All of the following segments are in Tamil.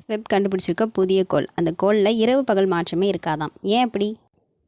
ஸ்வெப் கண்டுபிடிச்சிருக்க புதிய கோள். அந்த கோளில் இரவு பகல் மாற்றமே இருக்காதாம். ஏன் அப்படி?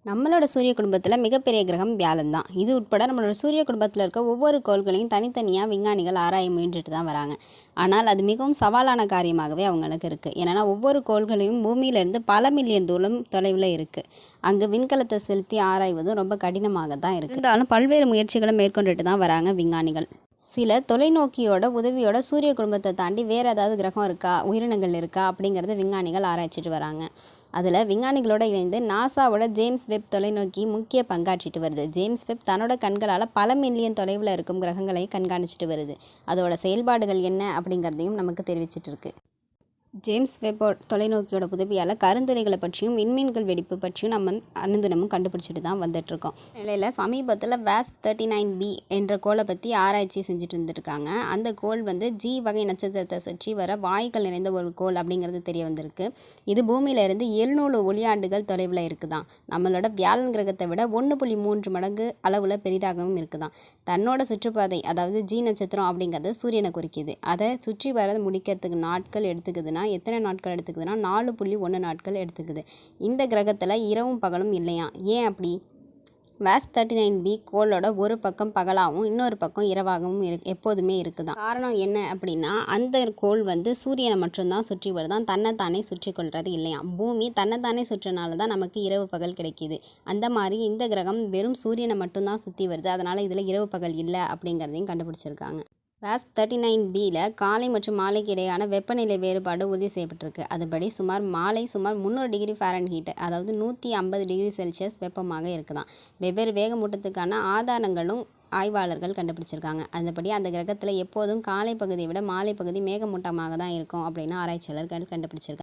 நம்மளோட சூரிய குடும்பத்தில் மிகப்பெரிய கிரகம் வியாழன் தான். இது உட்பட நம்மளோட சூரிய குடும்பத்தில் இருக்க ஒவ்வொரு கோள்களையும் தனித்தனியாக விஞ்ஞானிகள் ஆராய முயன்றுட்டு தான் வராங்க. ஆனால் அது மிகவும் சவாலான காரியமாகவே அவங்களுக்கு இருக்குது ஏன்னா ஒவ்வொரு கோள்களையும் பூமியிலேருந்து பல மில்லியன் தூரம் தொலைவில் இருக்குது அங்கே விண்கலத்தை செலுத்தி ஆராய்வதும் ரொம்ப கடினமாக தான் இருக்குது இருந்தாலும் பல்வேறு முயற்சிகளை மேற்கொண்டுட்டு தான் வராங்க விஞ்ஞானிகள். சில தொலைநோக்கியோட உதவியோட சூரிய குடும்பத்தை தாண்டி வேறு ஏதாவது கிரகம் இருக்கா உயிரினங்கள் இருக்கா அப்படிங்கிறத விஞ்ஞானிகள் ஆராய்ச்சிட்டு வராங்க. அதில் விஞ்ஞானிகளோட இணைந்து நாசாவோட ஜேம்ஸ் வெப் தொலைநோக்கி முக்கிய பங்காற்றிட்டு வருது. ஜேம்ஸ் வெப் தன்னோட கண்களால் பல மில்லியன் தொலைவில் இருக்கும் கிரகங்களை கண்காணிச்சிட்டு வருது. அதோட செயல்பாடுகள் என்ன அப்படிங்கிறதையும் நமக்கு தெரிவிச்சிட்டு இருக்கு. ஜேம்ஸ் வெப்போட் தொலைநோக்கியோட உதவியால் கருந்துளைகளை பற்றியும் விண்மீன்கள் வெடிப்பு பற்றியும் நம்ம அனுதினமும் கண்டுபிடிச்சிட்டு தான் வந்துட்டுருக்கோம். நிலையில் சமீபத்தில் வேஸ்ப் தேர்ட்டி நைன் பி என்ற கோளை பற்றி ஆராய்ச்சி செஞ்சுட்டு இருந்திருக்காங்க. அந்த கோள் வந்து ஜி வகை நட்சத்திரத்தை சுற்றி வர வாயுக்கள் நிறைந்த ஒரு கோள் அப்படிங்கிறது தெரிய வந்திருக்கு. இது பூமியிலிருந்து எழுநூறு ஒளியாண்டுகள் தொலைவில் இருக்குதான். நம்மளோட வியாழன் கிரகத்தை விட ஒன்று புள்ளி மூன்று மடங்கு அளவில் பெரிதாகவும் இருக்குதான். தன்னோட சுற்றுப்பாதை அதாவது ஜி நட்சத்திரம் அப்படிங்கிறது சூரியனை குறிக்கிது. அதை சுற்றி வர முடிக்கிறதுக்கு நாட்கள் எடுத்துக்குதுன்னா எத்தனை நாட்கள் எடுத்துக்குதுன்னா நாலு புள்ளி ஒன்று நாட்கள் எடுத்துக்குது. இந்த கிரகத்தில் இரவும் பகலும் இல்லையா? ஏன் அப்படி? வேஸ்ட் தேர்ட்டி நைன் பி கோளோட ஒரு பக்கம் பகலாகவும் இன்னொரு பக்கம் இரவாகவும் இரு எப்போதுமே இருக்குதான். காரணம் என்ன அப்படின்னா அந்த கோள் வந்து சூரியனை மட்டும்தான் சுற்றி வருதான் தன்னைத்தானே சுற்றி கொள்வது இல்லையா? பூமி தன்னைத்தானே சுற்றினால தான் நமக்கு இரவு பகல் கிடைக்கிது. அந்த மாதிரி இந்த கிரகம் வெறும் சூரியனை மட்டும்தான் சுற்றி வருது. அதனால் இதில் இரவு பகல் இல்லை அப்படிங்கிறதையும் கண்டுபிடிச்சிருக்காங்க. வேஸ்ப் தேர்ட்டி நைன் பியில் காலை மற்றும் மாலைக்கு இடையான வெப்பநிலை வேறுபாடு உறுதி செய்யப்பட்டிருக்கு. அதுபடி சுமார் மாலை சுமார் முந்நூறு டிகிரி ஃபாரன்ஹீட் அதாவது நூற்றி ஐம்பது டிகிரி செல்சியஸ் வெப்பமாக இருக்குதாம். வெவ்வேறு வேகமூட்டத்துக்கான ஆதாரங்களும் ஆய்வாளர்கள் கண்டுபிடிச்சிருக்காங்க. அதுபடி அந்த கிரகத்தில் எப்போதும் காலை பகுதியை விட மாலை பகுதி மேகமூட்டமாக தான் இருக்கும் அப்படின்னு ஆராய்ச்சியாளர்கள் கண்டுபிடிச்சிருக்காங்க.